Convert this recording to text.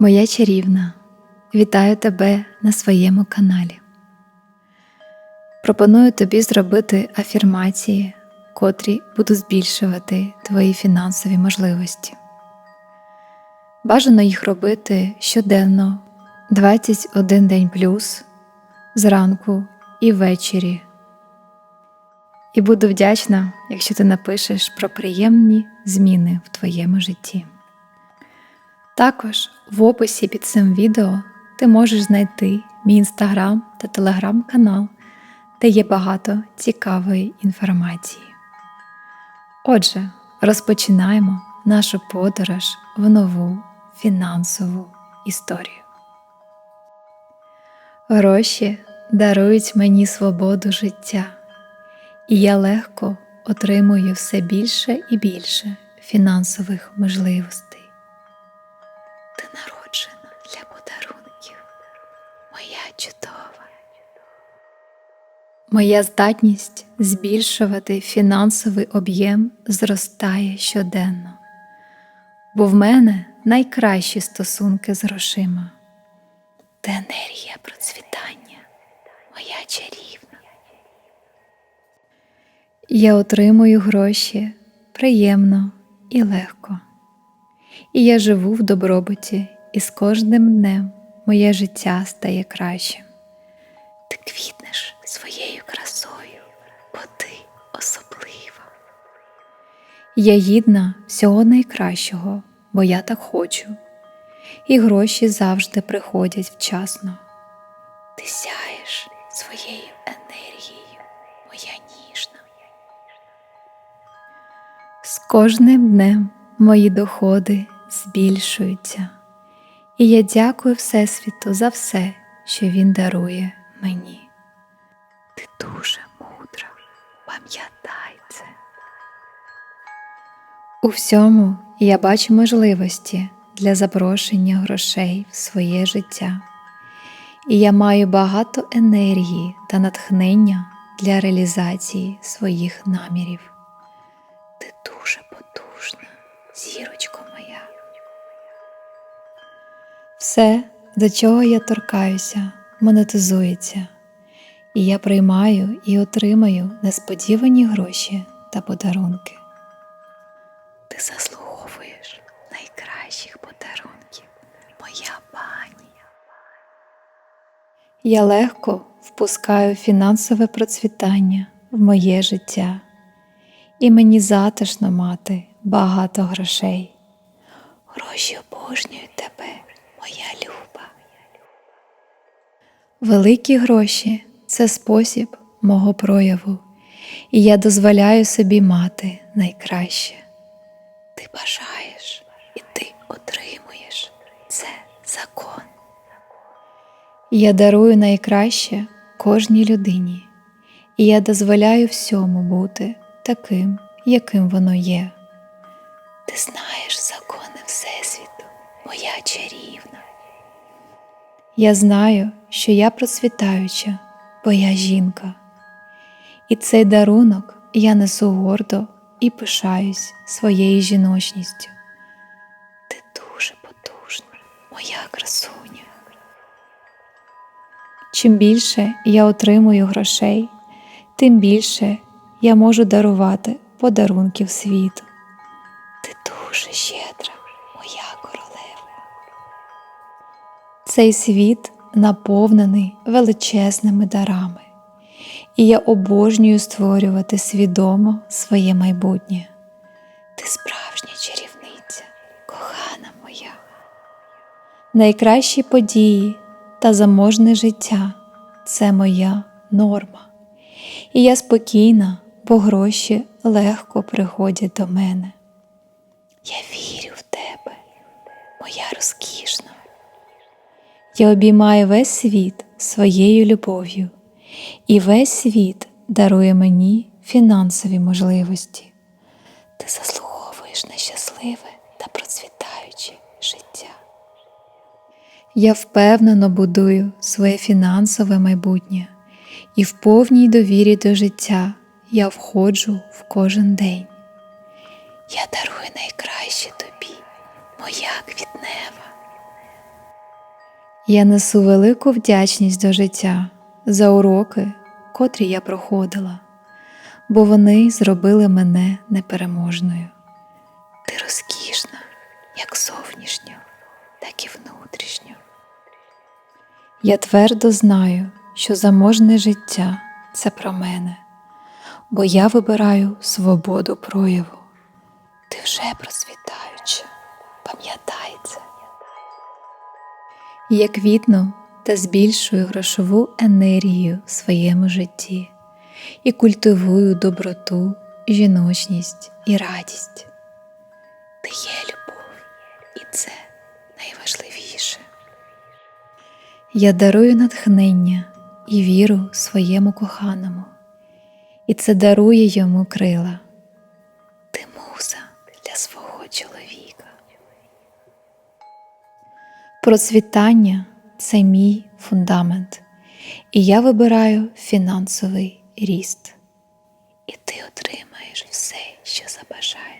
Моя чарівна, вітаю тебе на своєму каналі. Пропоную тобі зробити афірмації, котрі будуть збільшувати твої фінансові можливості. Бажано їх робити щоденно 21 день плюс зранку і ввечері. І буду вдячна, якщо ти напишеш про приємні зміни в твоєму житті. Також в описі під цим відео ти можеш знайти мій інстаграм та телеграм-канал, де є багато цікавої інформації. Отже, розпочинаємо нашу подорож в нову фінансову історію. Гроші дарують мені свободу життя, і я легко отримую все більше і більше фінансових можливостей. Ти народжена для подарунків, моя чудова. Моя здатність збільшувати фінансовий об'єм зростає щоденно, бо в мене найкращі стосунки з грошима. Та енергія процвітання, моя чарівна. Я отримую гроші приємно і легко і я живу в добробуті, і з кожним днем моє життя стає кращим. Ти квітнеш Я гідна всього найкращого, бо я так хочу, і гроші завжди приходять вчасно. Ти сяєш своєю енергією, моя ніжна. З кожним днем мої доходи збільшуються, і я дякую Всесвіту за все, що Він дарує мені. Ти дуже мудра, пам'ятай. У всьому я бачу можливості для запрошення грошей в своє життя, і я маю багато енергії та натхнення для реалізації своїх намірів. Ти дуже потужна, зірочко моя. Все, до чого я торкаюся, монетизується, і я приймаю і отримаю несподівані гроші та подарунки. Ти заслуговуєш найкращих подарунків, моя пані. Я легко впускаю фінансове процвітання в моє життя, і мені затишно мати багато грошей. Гроші обожнюють тебе, моя люба. Великі гроші це спосіб мого прояву, і я дозволяю собі мати найкраще. Ти бажаєш і ти отримуєш це закон. Я дарую найкраще кожній людині, і я дозволяю всьому бути таким, яким воно є. Ти знаєш закони Всесвіту, моя чарівна. Я знаю, що я процвітаюча, бо я жінка, і цей дарунок я несу гордо і пишаюсь своєю жіночністю. Ти дуже потужна, моя красуня. Чим більше я отримую грошей, тим більше я можу дарувати подарунків світу. Ти дуже щедра, моя королева. Цей світ наповнений величезними дарами, і я обожнюю створювати свідомо своє майбутнє. Ти справжня чарівниця, кохана моя. Найкращі події та заможне життя це моя норма, і я спокійна, бо гроші легко приходять до мене. Я вірю в тебе, моя розкішна. Я обіймаю весь світ своєю любов'ю, і весь світ дарує мені фінансові можливості. Ти заслуговуєш на щасливе та процвітаюче життя. Я впевнено будую своє фінансове майбутнє, і в повній довірі до життя я входжу в кожен день. Я дарую найкраще тобі, моя квітнева. Я несу велику вдячність до життя за уроки, котрі я проходила, бо вони зробили мене непереможною. Ти розкішна, як зовнішньо, так і внутрішньо. Я твердо знаю, що заможне життя це про мене, бо я вибираю свободу прояву. Ти вже процвітаюча, пам'ятай це. Я квітну та збільшую грошову енергію в своєму житті і культивую доброту, жіночність і радість. Ти є любов, і це найважливіше. Я дарую натхнення і віру своєму коханому, і це дарує йому крила. Ти муза для свого чоловіка. Процвітання це мій фундамент, і я вибираю фінансовий ріст. І ти отримаєш все, що забажаєш,